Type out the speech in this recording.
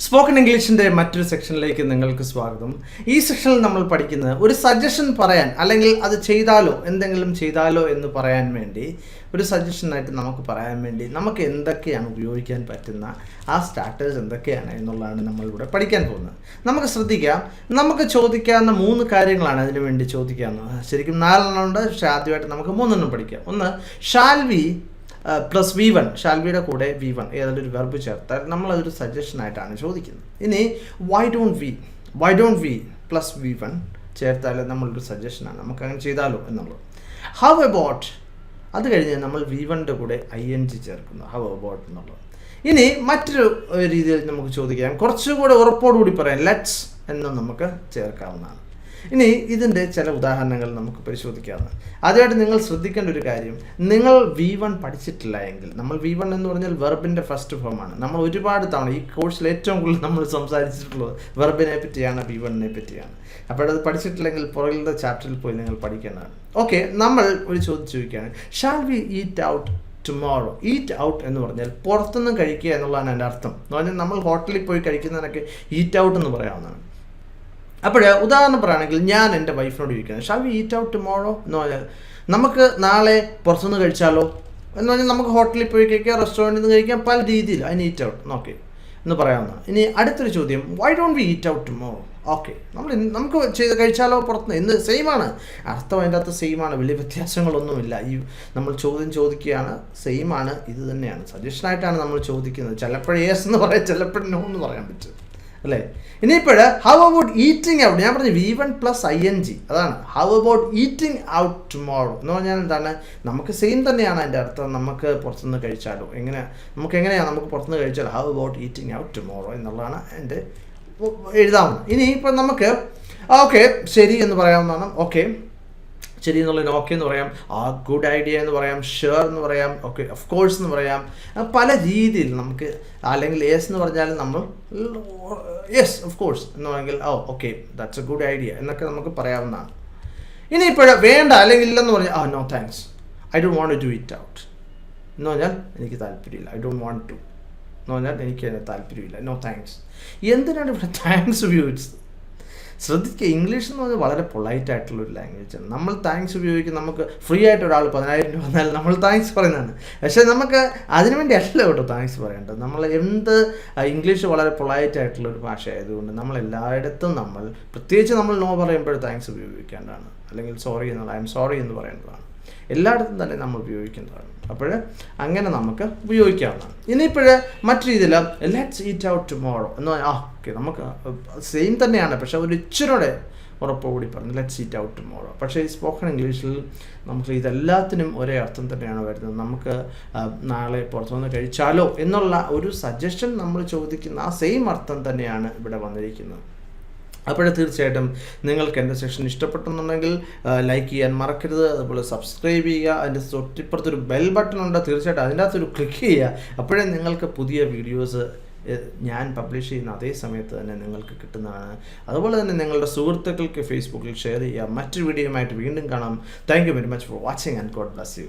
Spoken ഇംഗ്ലീഷിന്റെ മറ്റൊരു സെക്ഷനിലേക്ക് നിങ്ങൾക്ക് സ്വാഗതം. ഈ സെക്ഷനിൽ നമ്മൾ പഠിക്കുന്നത് ഒരു സജഷൻ പറയാൻ അല്ലെങ്കിൽ അത് ചെയ്താലോ എന്തെങ്കിലും ചെയ്താലോ എന്ന് പറയാൻ വേണ്ടി ഒരു സജഷനായിട്ട് നമുക്ക് പറയാൻ വേണ്ടി നമുക്ക് എന്തൊക്കെയാണ് ഉപയോഗിക്കാൻ പറ്റുന്ന ആ സ്റ്റാർട്ടേഴ്സ് എന്തൊക്കെയാണ് എന്നുള്ളതാണ് നമ്മളിവിടെ പഠിക്കാൻ പോകുന്നത്. നമുക്ക് ശ്രദ്ധിക്കാം. നമുക്ക് ചോദിക്കാവുന്ന മൂന്ന് കാര്യങ്ങളാണ് അതിനു വേണ്ടി ചോദിക്കാവുന്നത്. ശരിക്കും നാലെണ്ണം ഉണ്ട് പക്ഷേ ആദ്യമായിട്ട് നമുക്ക് മൂന്നെണ്ണം പഠിക്കാം. ഒന്ന് shall we plus V one ഷാൽവിയുടെ കൂടെ വി വൺ ഏതെങ്കിലും ഒരു വെർബ് ചേർത്താൽ നമ്മളതൊരു സജഷനായിട്ടാണ് ചോദിക്കുന്നത്. ഇനി why don't we why don't we plus V one ചേർത്താൽ നമ്മളൊരു സജഷനാണ് നമുക്ക് അങ്ങനെ ചെയ്താലോ എന്നുള്ളത്. ഹൗ എബോട്ട് അത് കഴിഞ്ഞ് നമ്മൾ വി വണ്ണിന്റെ കൂടെ ഐ എൻ ജി ചേർക്കുന്നു. ഹൗ എബോട്ട് എന്നുള്ളത്. ഇനി മറ്റൊരു രീതിയിൽ നമുക്ക് ചോദിക്കാം. കുറച്ചുകൂടെ ഉറപ്പോടുകൂടി പറയാം. ലെറ്റ്സ് എന്ന് നമുക്ക് ചേർക്കാവുന്നതാണ്. ഇനി ഇതിന്റെ ചില ഉദാഹരണങ്ങൾ നമുക്ക് പരിശോധിക്കാവുന്നതാണ്. ആദ്യമായിട്ട് നിങ്ങൾ ശ്രദ്ധിക്കേണ്ട ഒരു കാര്യം നിങ്ങൾ വി വൺ പഠിച്ചിട്ടില്ല എങ്കിൽ നമ്മൾ വി വൺ എന്ന് പറഞ്ഞാൽ വെർബിന്റെ ഫസ്റ്റ് ഫോമാണ് നമ്മൾ ഒരുപാട് തവണ ഈ കോഴ്സിൽ ഏറ്റവും കൂടുതൽ നമ്മൾ സംസാരിച്ചിട്ടുള്ളത് വെർബിനെ പറ്റിയാണ് വി വണ്ണിനെ പറ്റിയാണ്. അപ്പോൾ അത് പഠിച്ചിട്ടില്ലെങ്കിൽ പുറകിലത്തെ ചാപ്റ്ററിൽ പോയി നിങ്ങൾ പഠിക്കേണ്ടതാണ്. ഓക്കെ നമ്മൾ ഒരു ചോദിച്ചു ചോദിക്കുകയാണ്. Shall we eat out tomorrow eat out എന്ന് പറഞ്ഞാൽ പുറത്തുനിന്ന് കഴിക്കുക എന്നുള്ളതാണ് എന്റെ അർത്ഥം. എന്ന് പറഞ്ഞാൽ നമ്മൾ ഹോട്ടലിൽ പോയി കഴിക്കുന്നതിനൊക്കെ ഈറ്റ് ഔട്ട് എന്ന് പറയാവുന്നതാണ്. അപ്പോൾ ഉദാഹരണം പറയുകയാണെങ്കിൽ ഞാൻ എന്റെ വൈഫിനോട് ചോദിക്കുന്നത് shall we eat out tomorrow എന്ന് പറഞ്ഞാൽ നമുക്ക് നാളെ പുറത്തുനിന്ന് കഴിച്ചാലോ? എന്ന് പറഞ്ഞാൽ നമുക്ക് ഹോട്ടലിൽ പോയി കഴിക്കാം റെസ്റ്റോറന്റിൽ നിന്ന് കഴിക്കാം പല രീതിയിൽ അതിന് ഈറ്റ് ഔട്ട് ഓക്കെ. എന്ന് പറയാവുന്ന. ഇനി അടുത്തൊരു ചോദ്യം why don't we eat out tomorrow okay. നമ്മൾ നമുക്ക് ചെയ്ത് കഴിച്ചാലോ പുറത്തുനിന്ന്? എന്ത് സെയിമാണ് അർത്ഥം അതിന്റെ അകത്ത് സെയിമാണ് വലിയ വ്യത്യാസങ്ങളൊന്നുമില്ല. ഈ നമ്മൾ ചോദ്യം ചോദിക്കുകയാണ് സെയിമാണ് ഇത് തന്നെയാണ്. സജഷനായിട്ടാണ് നമ്മൾ ചോദിക്കുന്നത്. ചിലപ്പോൾ യെസ് എന്ന് പറയാം ചിലപ്പോൾ നോ എന്ന് പറയാൻ പറ്റും. അല്ലേ? ഇനിയിപ്പോൾ ഹൗ അബൌട്ട് ഈറ്റിംഗ് ഔട്ട് ഞാൻ പറഞ്ഞു V one plus I N G അതാണ്. How about eating out tomorrow എന്ന് പറഞ്ഞാൽ എന്താണ്? നമുക്ക് സെയിം തന്നെയാണ് അതിന്റെ അർത്ഥം. നമുക്ക് പുറത്തുനിന്ന് കഴിച്ചാലോ. എങ്ങനെ? നമുക്ക് എങ്ങനെയാണ് നമുക്ക് പുറത്തുനിന്ന് കഴിച്ചാലോ how about eating out tomorrow എന്നുള്ളതാണ് എന്റെ എഴുതാവുന്നത്. ഇനി ഇപ്പം നമുക്ക് ഓക്കെ ശരി എന്ന് പറയാവുന്നതാണ്. ഓക്കെ ശരി എന്നുള്ള ഓക്കെ എന്ന് പറയാം ആ ഗുഡ് ഐഡിയ എന്ന് പറയാം ഷുവർ എന്ന് പറയാം ഓക്കെ ഓഫ് കോഴ്സ് എന്ന് പറയാം. പല രീതിയിൽ നമുക്ക് അല്ലെങ്കിൽ യെസ് എന്ന് പറഞ്ഞാൽ നമ്മൾ യെസ് ഓഫ് കോഴ്സ് എന്ന് പറഞ്ഞെങ്കിൽ ഓ okay that's a good idea എന്നൊക്കെ നമുക്ക് പറയാവുന്നതാണ്. ഇനിയിപ്പോൾ വേണ്ട അല്ലെങ്കിൽ ഇല്ലെന്ന് പറഞ്ഞാൽ ആ no thanks I don't want to eat out എന്ന് പറഞ്ഞാൽ എനിക്ക് താല്പര്യമില്ല. ഐ ഡോണ്ട് വാണ്ട് ടു എന്ന് പറഞ്ഞാൽ എനിക്ക് അതിന് താല്പര്യമില്ല. നോ താങ്ക്സ് എന്തിനാണ് ഇവിടെ താങ്ക്സ് ഉപയോഗിച്ചത്? ശ്രദ്ധിക്കുക. ഇംഗ്ലീഷ് എന്ന് പറഞ്ഞാൽ വളരെ പൊളൈറ്റ് ആയിട്ടുള്ള ഒരു ലാംഗ്വേജാണ് നമ്മൾ താങ്ക്സ് ഉപയോഗിക്കും. നമുക്ക് ഫ്രീ ആയിട്ട് ഒരാൾ പതിനായിരം രൂപ വന്നാൽ നമ്മൾ താങ്ക്സ് പറയുന്നതാണ്. പക്ഷേ നമുക്ക് അതിനുവേണ്ടി അല്ല കേട്ടോ താങ്ക്സ് പറയേണ്ടത്. നമ്മൾ എന്ത് ഇംഗ്ലീഷ് വളരെ പൊളൈറ്റ് ആയിട്ടുള്ള ഒരു ഭാഷ ആയതുകൊണ്ട് നമ്മൾ എല്ലായിടത്തും നമ്മൾ പ്രത്യേകിച്ച് നമ്മൾ നോ പറയുമ്പോൾ താങ്ക്സ് ഉപയോഗിക്കേണ്ടതാണ്. അല്ലെങ്കിൽ സോറി എന്നുള്ള ഐ എം സോറി എന്ന് പറയേണ്ടതാണ് എല്ലായിടത്തും തന്നെ നമ്മൾ ഉപയോഗിക്കുന്നതാണ്. അപ്പോൾ അങ്ങനെ നമുക്ക് ഉപയോഗിക്കാവുന്നതാണ്. ഇനിയിപ്പോഴേ മറ്റു രീതിയിൽ ലെറ്റ്സ് ഈറ്റ് ഔട്ട് ടുമോറോ എന്ന് പറഞ്ഞാൽ ആ ഓക്കെ നമുക്ക് സെയിം തന്നെയാണ് പക്ഷേ ഒരു ഇച്ചിരൂടെ ഉറപ്പോടി പറഞ്ഞു ലെറ്റ്സ് ഈറ്റ് ഔട്ട് ടുമോറോ പക്ഷേ ഈ സ്പോക്കൺ ഇംഗ്ലീഷിൽ നമുക്ക് ഇതെല്ലാത്തിനും ഒരേ അർത്ഥം തന്നെയാണ് വരുന്നത്. നമുക്ക് നാളെ പുറത്തുനിന്ന് കഴിച്ചാലോ എന്നുള്ള ഒരു സജഷൻ നമ്മൾ ചോദിക്കുന്ന ആ സെയിം അർത്ഥം തന്നെയാണ് ഇവിടെ വന്നിരിക്കുന്നത്. അപ്പോൾ തീർച്ചയായിട്ടും നിങ്ങൾക്ക് എന്റെ സെഷൻ ഇഷ്ടപ്പെട്ടെന്നുണ്ടെങ്കിൽ ലൈക്ക് ചെയ്യാൻ മറക്കരുത്. അതുപോലെ സബ്സ്ക്രൈബ് ചെയ്യുക. അതിന്റെ തൊട്ടിപ്പുറത്തൊരു ബെൽ ബട്ടൺ ഉണ്ട്. തീർച്ചയായിട്ടും അതിന്റെ അകത്തൊരു ക്ലിക്ക് ചെയ്യുക. അപ്പോഴേ നിങ്ങൾക്ക് പുതിയ വീഡിയോസ് ഞാൻ പബ്ലിഷ് ചെയ്യുന്ന അതേ സമയത്ത് തന്നെ നിങ്ങൾക്ക് കിട്ടുന്നതാണ്. അതുപോലെ തന്നെ നിങ്ങളുടെ സുഹൃത്തുക്കൾക്ക് ഫേസ്ബുക്കിൽ ഷെയർ ചെയ്യുക. മറ്റൊരു വീഡിയോയുമായിട്ട് വീണ്ടും കാണാം. Thank you very much for watching and God bless you.